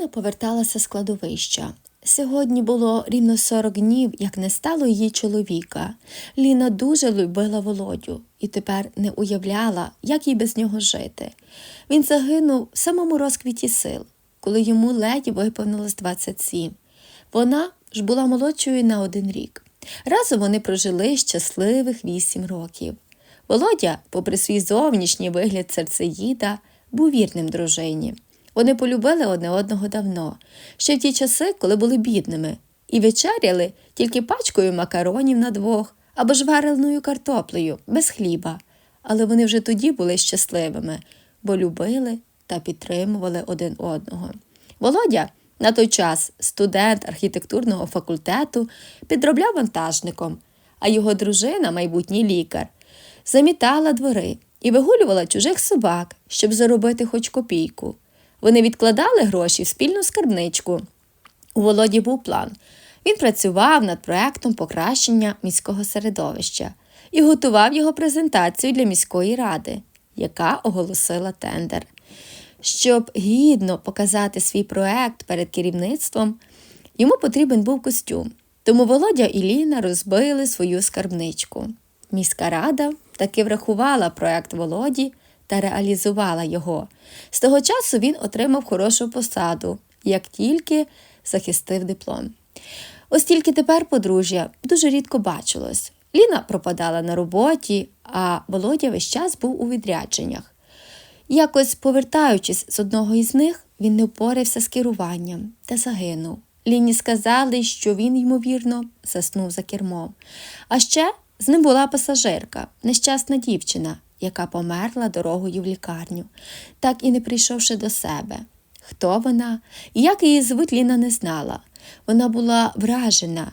Ліна поверталася з кладовища. Сьогодні було рівно 40 днів, як не стало її чоловіка. Ліна дуже любила Володю і тепер не уявляла, як їй без нього жити. Він загинув в самому розквіті сил, коли йому ледь виповнилось 27. Вона ж була молодшою на один рік. Разом вони прожили щасливих вісім років. Володя, попри свій зовнішній вигляд серцеїда, був вірним дружині. Вони полюбили одне одного давно, ще в ті часи, коли були бідними, і вечеряли тільки пачкою макаронів на двох або ж вареною картоплею, без хліба. Але вони вже тоді були щасливими, бо любили та підтримували один одного. Володя на той час студент архітектурного факультету підробляв вантажником, а його дружина, майбутній лікар, замітала двори і вигулювала чужих собак, щоб заробити хоч копійку. Вони відкладали гроші в спільну скарбничку. У Володі був план. Він працював над проектом покращення міського середовища і готував його презентацію для міської ради, яка оголосила тендер. Щоб гідно показати свій проект перед керівництвом, йому потрібен був костюм. Тому Володя і Ліна розбили свою скарбничку. Міська рада таки врахувала проект Володі та реалізувала його. З того часу він отримав хорошу посаду, як тільки захистив диплом. Ось тільки тепер подружжя дуже рідко бачилось. Ліна пропадала на роботі, а Володя весь час був у відрядженнях. Якось повертаючись з одного із них, він не впорався з керуванням та загинув. Ліні сказали, що він, ймовірно, заснув за кермом. А ще з ним була пасажирка, нещасна дівчина, яка померла дорогою в лікарню, так і не прийшовши до себе. Хто вона і як її звуть Ліна не знала. Вона була вражена,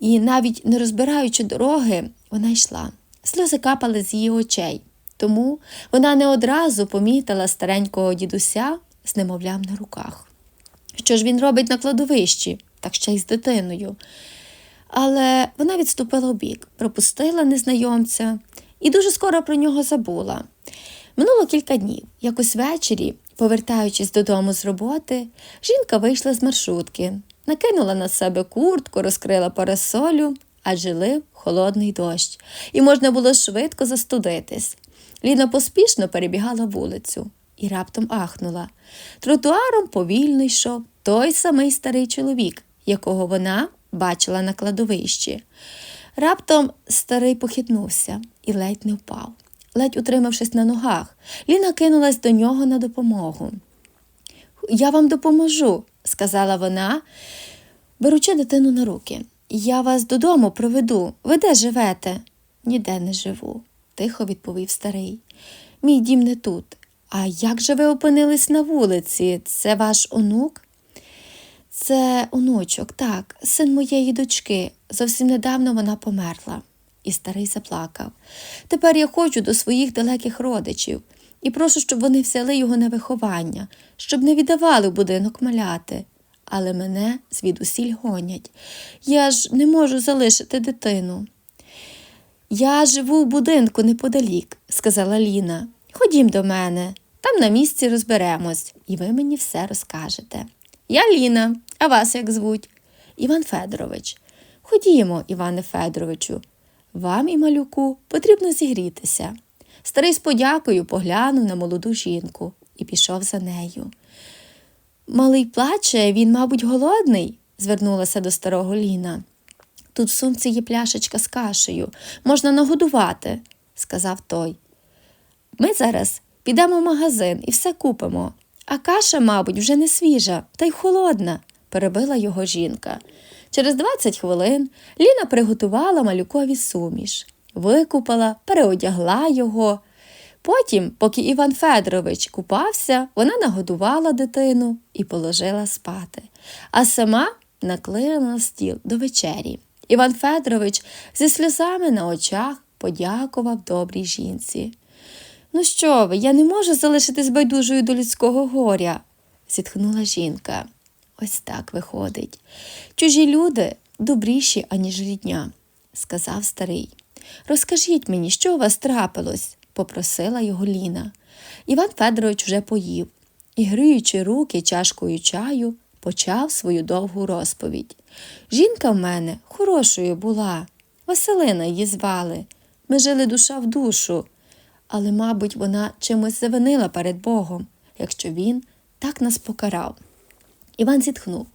і навіть не розбираючи дороги, вона йшла. Сльози капали з її очей, тому вона не одразу помітила старенького дідуся з немовлям на руках. Що ж він робить на кладовищі, так ще й з дитиною. Але вона відступила бік, пропустила незнайомця і дуже скоро про нього забула. Минуло кілька днів, якось ввечері, повертаючись додому з роботи, жінка вийшла з маршрутки, накинула на себе куртку, розкрила парасолю, адже лив холодний дощ, і можна було швидко застудитись. Ліна поспішно перебігала вулицю і раптом ахнула. Тротуаром повільно йшов той самий старий чоловік, якого вона бачила на кладовищі. Раптом старий похитнувся і ледь не впав. Ледь утримавшись на ногах, Ліна кинулась до нього на допомогу. Я вам допоможу, сказала вона, беручи дитину на руки. Я вас додому проведу. Ви де живете? Ніде не живу, тихо відповів старий. Мій дім не тут. А як же ви опинились на вулиці? Це ваш онук? Це онучок, так, син моєї дочки. Зовсім недавно вона померла. І старий заплакав. Тепер я хочу до своїх далеких родичів і прошу, щоб вони взяли його на виховання, щоб не віддавали в будинок маляти. Але мене звідусіль гонять. Я ж не можу залишити дитину. Я живу в будинку неподалік, сказала Ліна. Ходім до мене, там на місці розберемось, і ви мені все розкажете. Я Ліна, а вас як звуть? Іван Федорович. Ходімо, Іване Федоровичу. Вам і малюку потрібно зігрітися. Старий з подякою поглянув на молоду жінку і пішов за нею. Малий плаче, він, мабуть, голодний, звернулася до старого Ліна. Тут в сумці є пляшечка з кашею, можна нагодувати, сказав той. Ми зараз підемо в магазин і все купимо. А каша, мабуть, вже не свіжа, та й холодна, перебила його жінка. Через 20 хвилин Ліна приготувала малюкові суміш, викупала, переодягла його. Потім, поки Іван Федорович купався, вона нагодувала дитину і положила спати, а сама наклила на стіл до вечері. Іван Федорович зі сльозами на очах подякував добрій жінці. Ну що ви, я не можу залишитись байдужою до людського горя, зітхнула жінка. Ось так виходить. Чужі люди добріші, аніж рідня, сказав старий. Розкажіть мені, що у вас трапилось? попросила його Ліна. Іван Федорович вже поїв. і, гриючи руки чашкою чаю, почав свою довгу розповідь. Жінка в мене хорошою була, Василина її звали. Ми жили душа в душу, але, мабуть, вона чимось завинила перед Богом, якщо він так нас покарав. Іван зітхнув,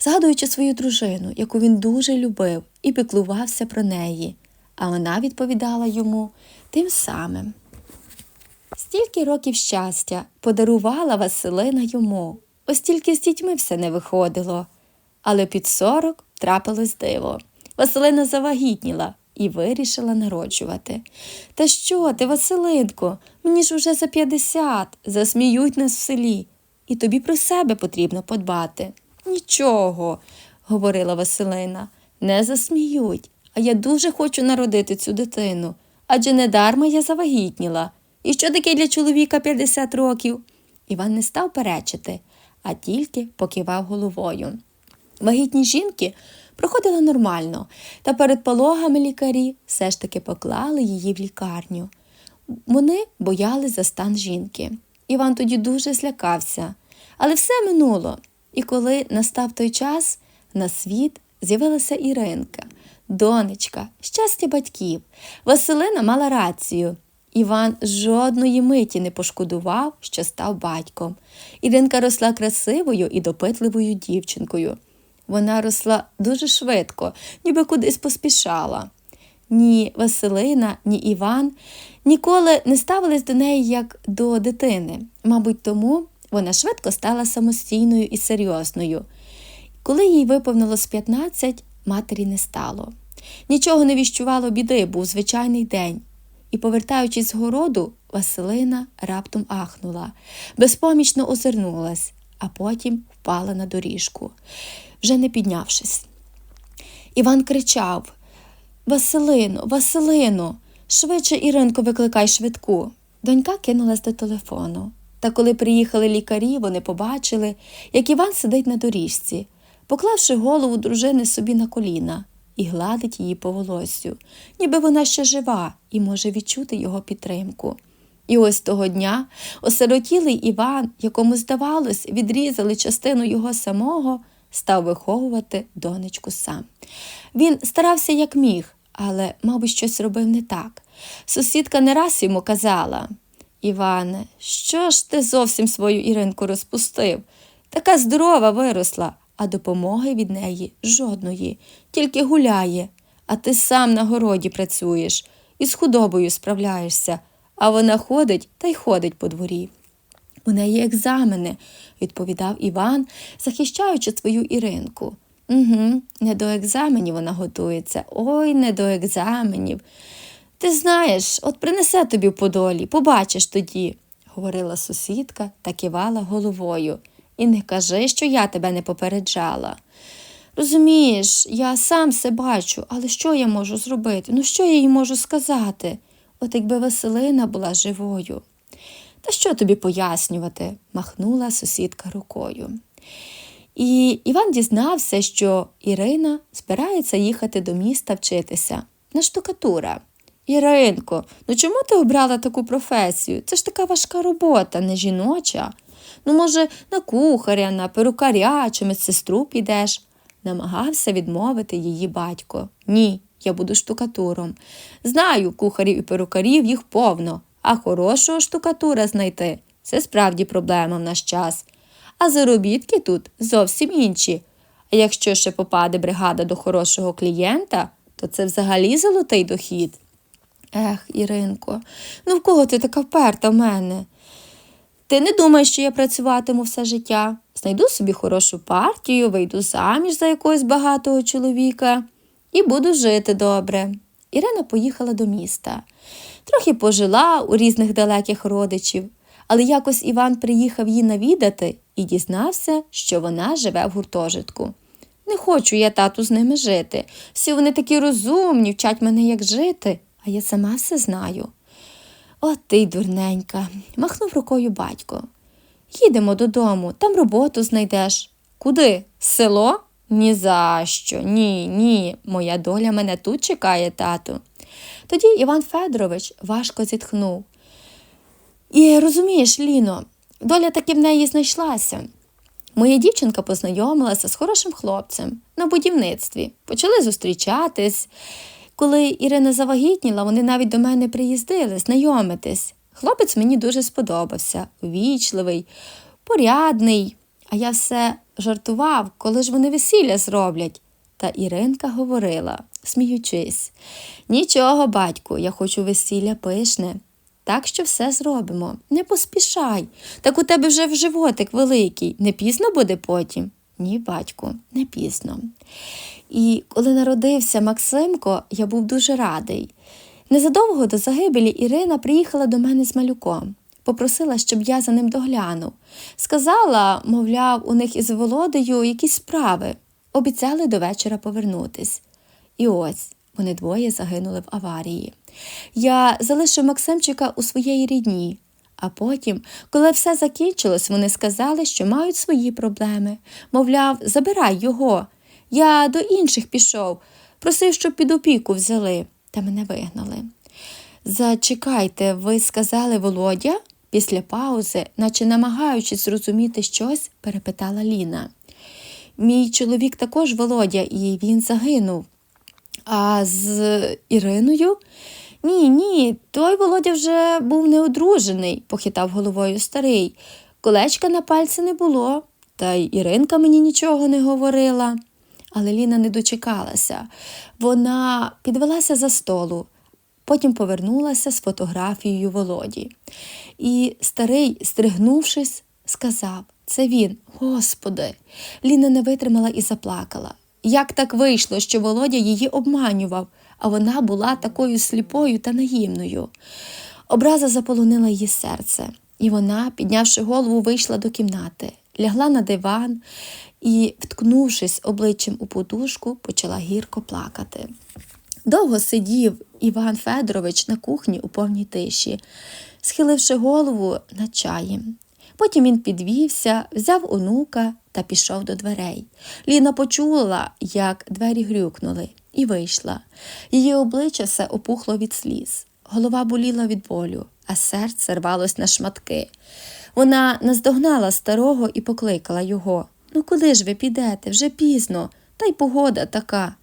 згадуючи свою дружину, яку він дуже любив і піклувався про неї, а вона відповідала йому тим самим. Стільки років щастя подарувала Василина йому, ось з дітьми все не виходило. Але під сорок трапилось диво. Василина завагітніла і вирішила народжувати. Та що ти, Василинко, мені ж уже за п'ятдесят, засміють нас в селі, і тобі про себе потрібно подбати. Нічого, говорила Василина, не засміють, а я дуже хочу народити цю дитину, адже недарма я завагітніла. І що таке для чоловіка 50 років? Іван не став перечити, а тільки покивав головою. Вагітні жінки проходили нормально, та перед пологами лікарі все ж таки поклали її в лікарню. Вони боялись за стан жінки. Іван тоді дуже злякався, але все минуло. І коли настав той час, на світ з'явилася Іринка, донечка, щастя батьків. Василина мала рацію. Іван жодної миті не пошкодував, що став батьком. Іринка росла красивою і допитливою дівчинкою. Вона росла дуже швидко, ніби кудись поспішала. Ні Василина, ні Іван ніколи не ставились до неї як до дитини. Мабуть, тому вона швидко стала самостійною і серйозною. Коли їй виповнилось 15, матері не стало. Нічого не віщувало біди, був звичайний день. І, повертаючись з городу, Василина раптом ахнула, безпомічно озирнулась, а потім впала на доріжку, вже не піднявшись. Іван кричав Василино, Василино, швидше Іринко, викликай швидку. Донька кинулась до телефону. Та коли приїхали лікарі, вони побачили, як Іван сидить на доріжці, поклавши голову дружини собі на коліна і гладить її по волоссю, ніби вона ще жива і може відчути його підтримку. І ось того дня осиротілий Іван, якому, здавалось, відрізали частину його самого, став виховувати донечку сам. Він старався як міг, але, мабуть, щось робив не так. Сусідка не раз йому казала Іване, що ж ти зовсім свою Іринку розпустив? Така здорова виросла, а допомоги від неї жодної, тільки гуляє, а ти сам на городі працюєш і з худобою справляєшся, а вона ходить та й ходить по дворі. У неї екзамени, відповідав Іван, захищаючи свою Іринку. Угу, не до екзаменів вона готується. Ой, не до екзаменів. Ти знаєш, от принесе тобі в подолі, побачиш тоді, говорила сусідка та кивала головою. І не кажи, що я тебе не попереджала. Розумієш, я сам все бачу, але що я можу зробити? Ну, що я їй можу сказати? От якби Василина була живою. Та що тобі пояснювати? махнула сусідка рукою. І Іван дізнався, що Ірина збирається їхати до міста вчитися на штукатура. Іринко, ну чому ти обрала таку професію? Це ж така важка робота, не жіноча. Ну, може, на кухаря, на перукаря чи медсестру підеш? Намагався відмовити її батько. Ні, я буду штукатуром. Знаю, кухарів і перукарів їх повно, а хорошого штукатура знайти це справді проблема в наш час. А заробітки тут зовсім інші. А якщо ще попаде бригада до хорошого клієнта, то це взагалі золотий дохід. Ех, Іринко, ну в кого ти така вперта в мене? Ти не думаєш, що я працюватиму все життя. Знайду собі хорошу партію, вийду заміж за якогось багатого чоловіка і буду жити добре. Ірина поїхала до міста. Трохи пожила у різних далеких родичів, але якось Іван приїхав її навідати і дізнався, що вона живе в гуртожитку. Не хочу я, тату, з ними жити. Всі вони такі розумні, вчать мене, як жити, а я сама все знаю. От ти дурненька, махнув рукою батько. Їдемо додому, там роботу знайдеш. Куди? Село? Ні за що, ні, ні. Моя доля мене тут чекає, тату. Тоді Іван Федорович важко зітхнув. І розумієш, Ліно, доля таки в неї знайшлася. Моя дівчинка познайомилася з хорошим хлопцем на будівництві, почали зустрічатись. Коли Ірина завагітніла, вони навіть до мене приїздили знайомитись. Хлопець мені дуже сподобався, ввічливий, порядний. А я все жартував, коли ж вони весілля зроблять. Та Іринка говорила, сміючись, нічого, батьку, я хочу весілля пишне. Так що все зробимо. Не поспішай. Так у тебе вже в животик великий. Не пізно буде потім? Ні, батьку, не пізно. І коли народився Максимко, я був дуже радий. Незадовго до загибелі Ірина приїхала до мене з малюком, попросила, щоб я за ним доглянув. Сказала, мовляв, у них із Володею якісь справи. Обіцяли до вечора повернутись. І ось вони двоє загинули в аварії. Я залишив Максимчика у своєї рідні. А потім, коли все закінчилось, вони сказали, що мають свої проблеми. Мовляв, забирай його. Я до інших пішов, просив, щоб під опіку взяли, та мене вигнали. Зачекайте, ви сказали Володя? Після паузи, наче намагаючись зрозуміти щось, перепитала Ліна. Мій чоловік також Володя, і він загинув. А з Іриною? Ні, ні, той Володя вже був неодружений, похитав головою старий. Колечка на пальці не було, та й Іринка мені нічого не говорила. Але Ліна не дочекалася. Вона підвелася за столу, потім повернулася з фотографією Володі. І старий, стригнувшись, сказав це він, Господи. Ліна не витримала і заплакала. Як так вийшло, що Володя її обманював, а вона була такою сліпою та наївною. Образа заполонила її серце, і вона, піднявши голову, вийшла до кімнати, лягла на диван і, вткнувшись обличчям у подушку, почала гірко плакати. Довго сидів Іван Федорович на кухні у повній тиші, схиливши голову над чаєм. Потім він підвівся, взяв онука та пішов до дверей. Ліна почула, як двері грюкнули, і вийшла. Її обличчя все опухло від сліз. Голова боліла від болю, а серце рвалось на шматки. Вона наздогнала старого і покликала його. Ну, куди ж ви підете? Вже пізно, та й погода така.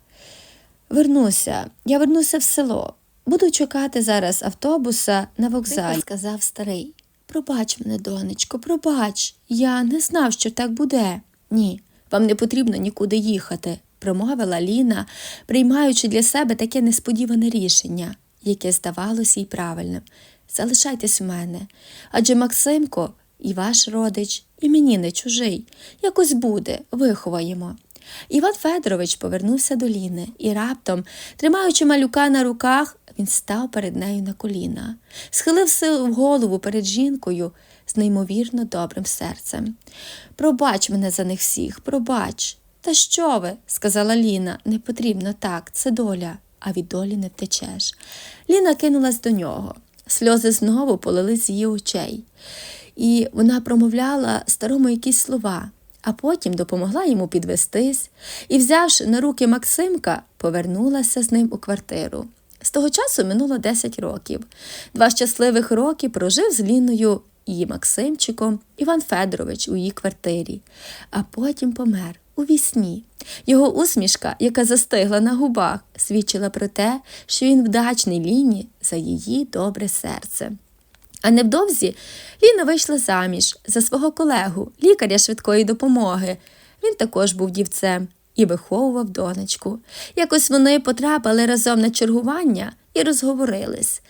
Вернуся, я вернуся в село. Буду чекати зараз автобуса на вокзалі, сказав старий. Пробач мене, донечко, пробач. Я не знав, що так буде. Ні, вам не потрібно нікуди їхати, промовила Ліна, приймаючи для себе таке несподіване рішення, яке здавалося їй правильним. Залишайтесь у мене. Адже Максимко і ваш родич, і мені не чужий. Якось буде, виховаємо. Іван Федорович повернувся до Ліни і раптом, тримаючи малюка на руках, він став перед нею на коліна, схилив силу голову перед жінкою з неймовірно добрим серцем. Пробач мене за них всіх, пробач. Та що ви? сказала Ліна, не потрібно так, це доля, а від долі не втечеш. Ліна кинулась до нього. Сльози знову полили з її очей, і вона промовляла старому якісь слова а потім допомогла йому підвестись і, взявши на руки Максимка, повернулася з ним у квартиру. З того часу минуло 10 років. Два щасливих роки прожив з Ліною і Максимчиком Іван Федорович у її квартирі, а потім помер у вісні. Його усмішка, яка застигла на губах, свідчила про те, що він вдачний Ліні за її добре серце. А невдовзі Ліна вийшла заміж за свого колегу, лікаря швидкої допомоги. Він також був дівцем і виховував донечку. Якось вони потрапили разом на чергування і розговорились,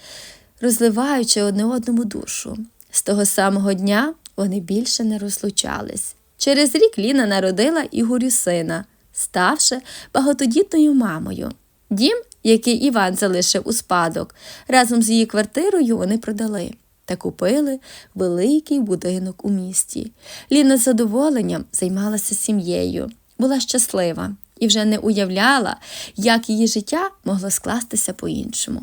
розливаючи одне одному душу. З того самого дня вони більше не розлучались. Через рік Ліна народила Ігорю сина, ставши багатодітною мамою. Дім, який Іван залишив у спадок, разом з її квартирою вони продали та купили великий будинок у місті. Ліна з задоволенням займалася сім'єю, була щаслива і вже не уявляла, як її життя могло скластися по-іншому.